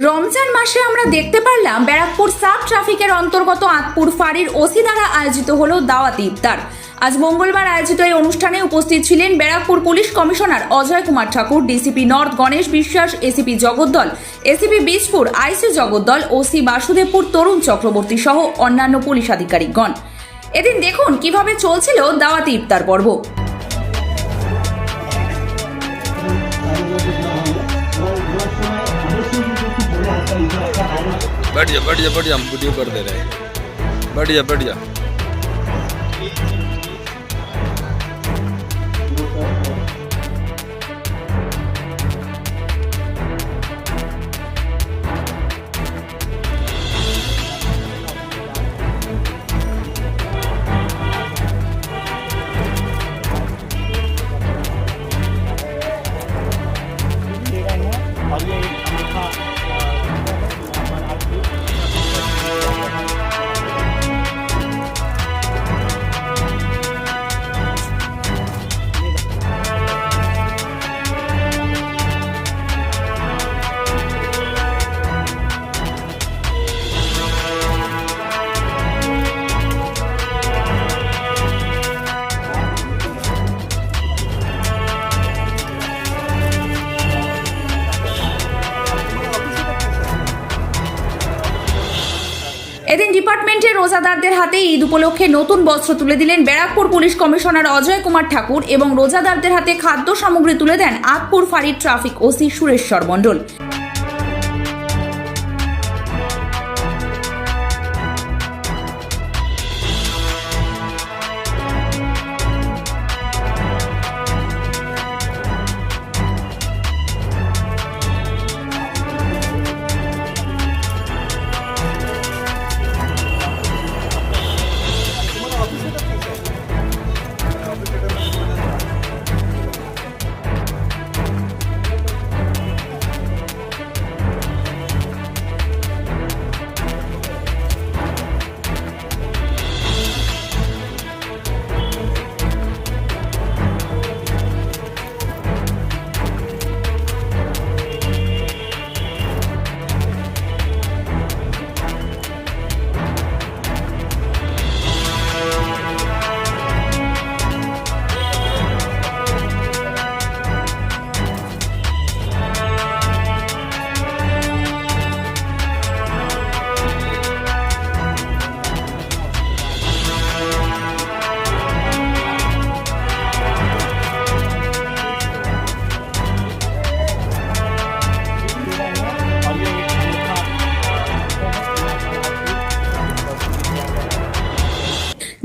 রমজান মাসে আমরা দেখতে পারলাম ব্যারাকপুর সাব ট্রাফিকের অন্তর্গত আতপুর ফাঁড়ির ওসি দ্বারা আয়োজিত হলো দাওয়াতি ইফতার। আজ মঙ্গলবার আয়োজিত এই অনুষ্ঠানে উপস্থিত ছিলেন Barrackpore police commissioner Ajay Kumar Thakur, DCP north Ganesh Biswas, ACP Jagaddal, ACP Bijpur, IC Jagaddal, OC Basudevpur, Tarun Chakraborty সহ অন্যান্য পুলিশ আধিকারিকগণ। এদিন দেখুন কীভাবে চলছিল দাওয়াতি ইফতার পর্ব। बैठ जा बैठ जा बैठ जा हम वीडियो कर दे रहे हैं बैठ जा এদিন ডিপার্টমেন্টের রোজাদারদের হাতে ঈদ উপলক্ষে নতুন বস্ত্র তুলে দিলেন ব্যারাকপুর পুলিশ কমিশনার অজয় কুমার ঠাকুর এবং রোজাদারদের হাতে খাদ্য সামগ্রী তুলে দেন আগপুর ফাঁড়ির ট্রাফিক ওসি সুরেশ্বর মণ্ডল।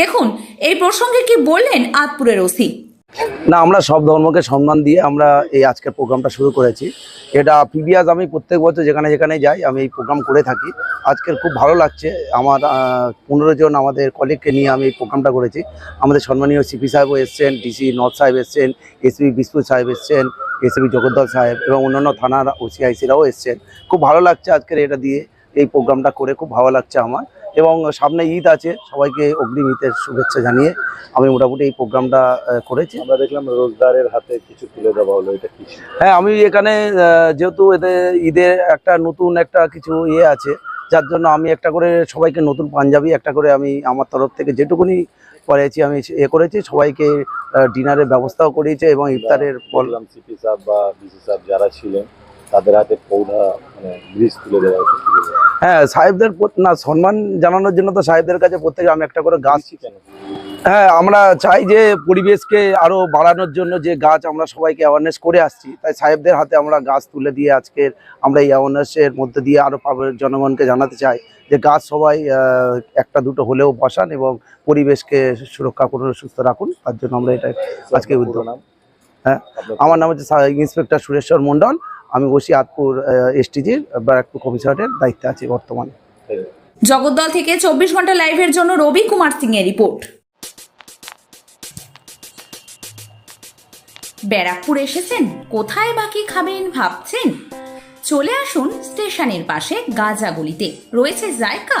দেখুন, এই প্রসঙ্গে কি বললেন আতপুরের ওসি? না, আমরা সব ধর্মকে সম্মান দিয়ে আমরা এই আজকের প্রোগ্রামটা শুরু করেছি। এটা পিবিএস আমি প্রত্যেক বছর যেখানে যেখানে যাই, আমি এই প্রোগ্রাম করে থাকি। আজকের খুব ভালো লাগছে। আমার পনেরো জন আমাদের কলিগকে নিয়ে আমি এই প্রোগ্রামটা করেছি। আমাদের সম্মানীয় সিপি সাহেবও এসছেন ডিসি নর্থ সাহেব এসছেন এসপি বিসপুর সাহেব এসছেন এসপি জগদ্দল সাহেব এবং অন্যান্য থানার ওসিআইসিরাও এসছেন। খুব ভালো লাগছে আজকের এটা দিয়ে এই প্রোগ্রামটা করে, খুব ভালো লাগছে আমার। এবং সামনে ঈদ আছে সবাইকে অগ্রিম ঈদের শুভেচ্ছা জানিয়ে আমি মোটামুটি এই প্রোগ্রামটা করেছি। আমরা দেখলাম রোজগারের হাতে কিছু তুলে দেওয়া হলো এটা কি? হ্যাঁ আমি এখানে যেহেতু এদের ঈদের একটা নতুন একটা কিছু ইয়ে আছে যার জন্য আমি একটা করে সবাইকে নতুন পাঞ্জাবি একটা করে আমি আমার তরফ থেকে যেটুকুনি করেছি আমি এ করেছি সবাইকে ডিনারের ব্যবস্থাও করিয়েছে এবং ইফতারের বললাম সিপি সাহেব বা ডিসি সাহেব যারা ছিলেন তাদের হাতে পৌধা মানে ব্রিজ তুলে দেওয়া হ্যাঁ সাহেবদের না সম্মান জানানোর জন্য তো সাহেবদের কাছে প্রত্যেকে আমি একটা করে গাছ হ্যাঁ আমরা চাই যে পরিবেশকে আরও বাড়ানোর জন্য যে গাছ আমরা সবাইকে অ্যাওয়ারনেস করে আসছি। তাই সাহেবদের হাতে আমরা গাছ তুলে দিয়ে আজকের আমরা এই অ্যাওয়ারনেসের মধ্যে দিয়ে আরও পাব- জনগণকে জানাতে চাই যে গাছ সবাই আহ, একটা দুটো হলেও বসান এবং পরিবেশকে সুরক্ষা করুন সুস্থ রাখুন। তার জন্য আমরা এটা আজকে উদ্যোগ হ্যাঁ, আমার নাম হচ্ছে ইন্সপেক্টর সুরেশ্বর মণ্ডল। আমি বসি আতপুর এসটিজির ব্যারাকপুর কমিশনারের দায়িত্বে আছি বর্তমানে। জগদ্দল থেকে চব্বিশ ঘণ্টা লাইভের জন্য রবি কুমার সিং এর রিপোর্ট। ব্যারাকপুর এসেছেন, কোথায় বাকি খাবেন ভাবছেন? চলে আসুন স্টেশনের পাশে গাজাগুলিতে রয়েছে জায়গা।